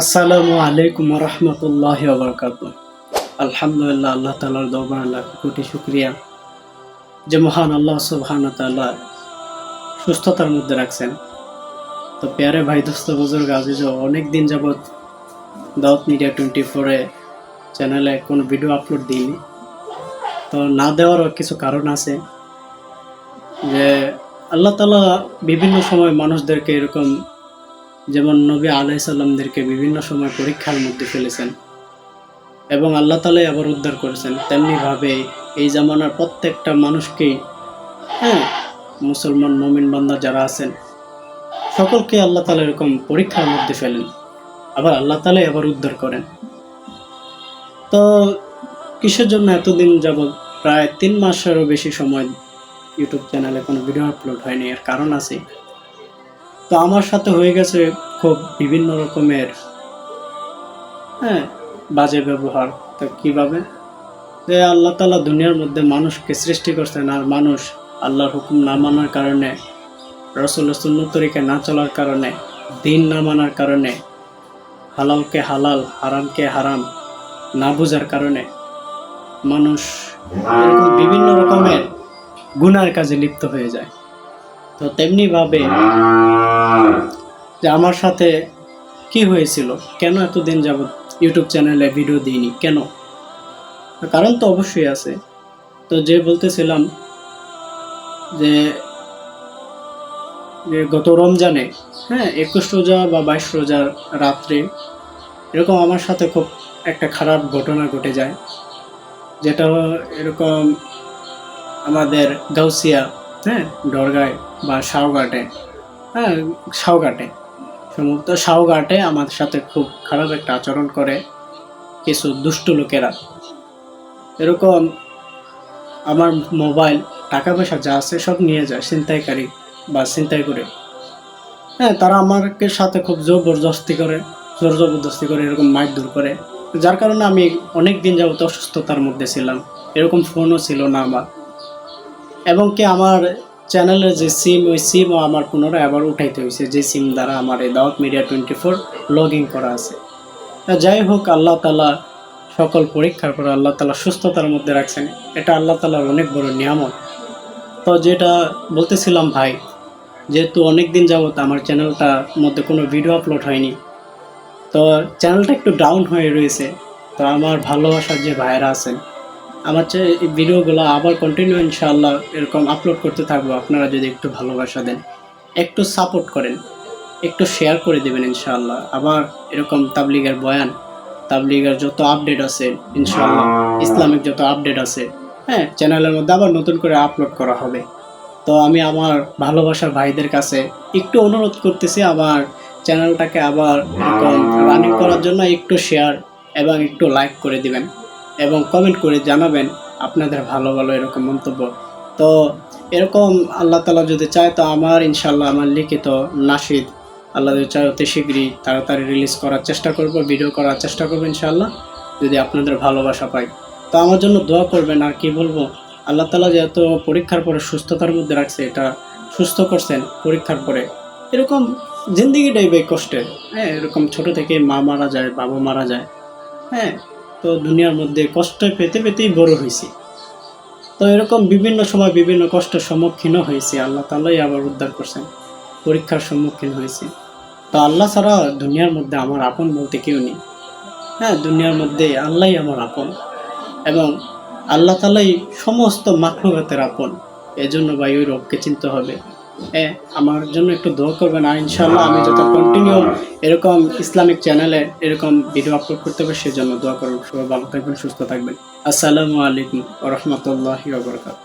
আসসালামু আলাইকুম রহমতুল্লাহ বরকাত আলহামদুলিল্লাহ, আল্লাহ তালার দরবার আল্লাহ কোটি শুক্রিয়া। যে মহান আল্লাহ সুবহান তাল্লাহ সুস্থতার মধ্যে রাখছেন। তো পেয়ারে ভাই, দোস্ত, বুজুর্গ আজিজ অনেক দিন যাবৎ দাউত মিডিয়া টোয়েন্টি ফোরে চ্যানেলে কোনো ভিডিও আপলোড দিইনি। তো না দেওয়ারও কিছু কারণ আছে যে আল্লাহ তালা বিভিন্ন সময় মানুষদেরকে এরকম যেমন নবী আলাইসাল্লামদেরকে বিভিন্ন সময় পরীক্ষার মধ্যে ফেলেছেন এবং আল্লাহ তালাই আবার উদ্ধার করেছেন। তেমনিভাবে এই জামানার প্রত্যেকটা মানুষকেই হ্যাঁ মুসলমান, মমিন বান্দা যারা আছেন, সকলকে আল্লাহ তালা এরকম পরীক্ষার মধ্যে ফেলেন। আবার আল্লাহ তালাই আবার উদ্ধার করেন। তো কিসের জন্য এতদিন যাবৎ প্রায় তিন মাসেরও বেশি সময় ইউটিউব চ্যানেলে কোনো ভিডিও আপলোড হয়নি? এর কারণ আছে। তো আমার সাথে হয়ে গেছে খুব বিভিন্ন রকমের হ্যাঁ বাজে ব্যবহার। তো কীভাবে? যে আল্লাহ তালা দুনিয়ার মধ্যে মানুষকে সৃষ্টি করছেন আর মানুষ আল্লাহর হুকুম না মানার কারণে রসুল সুন্নতরিকে না চলার কারণে, দিন না মানার কারণে, হালালকে হালাল, হারামকে হারাম না বোঝার কারণে মানুষ বিভিন্ন রকমের গুনার কাজে লিপ্ত হয়ে যায়। তো তেমনিভাবে যে আমার সাথে কি হয়েছিল? কেন এতদিন যাবৎ ইউটিউব চ্যানেলে ভিডিও দিইনি? কেন? কারণ তো অবশ্যই আছে। তো যে বলতেছিলাম যে যে গত রমজানে হ্যাঁ একুশ রোজা বা বাইশ রোজার রাত্রে এরকম আমার সাথে খুব একটা খারাপ ঘটনা ঘটে যায়। যেটা এরকম আমাদের গাউসিয়া হ্যাঁ ডরগায় বা শাওঘাটে হ্যাঁ শাওঘাটে। সমস্ত শাওঘাটে আমার সাথে খুব খারাপ একটা আচরণ করে কিছু দুষ্ট লোকেরা। এরকম আমার মোবাইল টাকা পয়সা যা আছে সব নিয়ে যায় ছিনতাইকারী বা ছিনতাই করে। হ্যাঁ তারা আমাকে সাথে খুব জবরদস্তি করে জোর জবরদস্তি করে, এরকম মাইক দূর করে। যার কারণে আমি অনেক দিন যাবত অসুস্থতার মধ্যে ছিলাম। এরকম ফোনও ছিল না আমার। এবং কি আমার চ্যানেলের যে সিম, ওই সিমও আমার পুনরায় আবার উঠাইতে হয়েছে যে সিম দ্বারা আমার এই দাওয়াত media twenty four log in করা আছে। তা যাই হোক, আল্লাহ তালা সকল পরীক্ষার পর আল্লাহ তালা সুস্থতার মধ্যে রাখছেন। এটা আল্লাহ তালার অনেক বড় নিয়ামত। তো যেটা বলতেছিলাম ভাই, যেহেতু অনেক দিন যাবত আমার চ্যানেলটার মধ্যে কোনো ভিডিও আপলোড হয়নি, তো চ্যানেলটা একটু ডাউন হয়ে রয়েছে। তো আমার ভালোবাসার যে ভাইয়েরা আছেন আমার যে ভিডিওগুলো আবার কন্টিনিউ ইনশাআল্লাহ এরকম আপলোড করতে থাকব। আপনারা যদি একটু ভালোবাসা দেন, একটু সাপোর্ট করেন, একটু শেয়ার করে দেবেন ইনশাআল্লাহ। আবার এরকম তাবলিগের বয়ান, তাবলিগের যত আপডেট আছে ইনশাআল্লাহ, ইসলামিক যত আপডেট আছে হ্যাঁ চ্যানেলের মধ্যে আবার নতুন করে আপলোড করা হবে। তো আমি আমার ভালোবাসার ভাইদের কাছে একটু অনুরোধ করতেছি আমার চ্যানেলটাকে আবার এরকম রানিং করার জন্য একটু শেয়ার এবং একটু লাইক করে দিবেন। এবং কমেন্ট করে জানাবেন আপনাদের ভালো ভালো এরকম মন্তব্য। তো এরকম আল্লাহ তালা যদি চায় তো আমার ইনশাল্লাহ আমার লিখিত নাসিদ আল্লাহ যদি চায় অতি শীঘ্রই তাড়াতাড়ি রিলিজ করার চেষ্টা করব ভিডিও করার চেষ্টা করব ইনশাল্লাহ যদি আপনাদের ভালোবাসা পাই তো আমার জন্য দোয়া করবেন, আর কি বলব? আল্লাহ তালা যেহেতু পরীক্ষার পরে সুস্থতার মধ্যে রাখছে, এটা সুস্থ করছেন পরীক্ষার পরে। এরকম জিন্দিগিটাই বে কষ্টের। হ্যাঁ এরকম ছোট থেকে মা মারা যায়, বাবা মারা যায়। হ্যাঁ তো দুনিয়ার মধ্যে কষ্ট পেতে পেতেই বড় হয়েছি। তো এরকম বিভিন্ন সময় বিভিন্ন কষ্টের সম্মুখীনও হয়েছি। আল্লাহ তালাই আবার উদ্ধার করছেন, পরীক্ষার সম্মুখীন হয়েছি। তো আল্লাহ ছাড়া দুনিয়ার মধ্যে আমার আপন বলতে কেউ নেই। হ্যাঁ দুনিয়ার মধ্যে আল্লাহই আমার আপন এবং আল্লাহ তালাই সমস্ত মাখলুকাতের আপন। এজন্য ভাই ওই রবকে চিনতে হবে। হ্যাঁ আমার জন্য একটু দোয়া করবেন। আর ইনশাল্লাহ আমি যত কন্টিনিউ এরকম ইসলামিক চ্যানেলে এরকম ভিডিও আপলোড করতে হবে, সেজন্য দোয়া করুন। সবাই ভালো থাকবেন, সুস্থ থাকবেন। আসসালামু আলাইকুম রহমতুল্লাহ বরকাত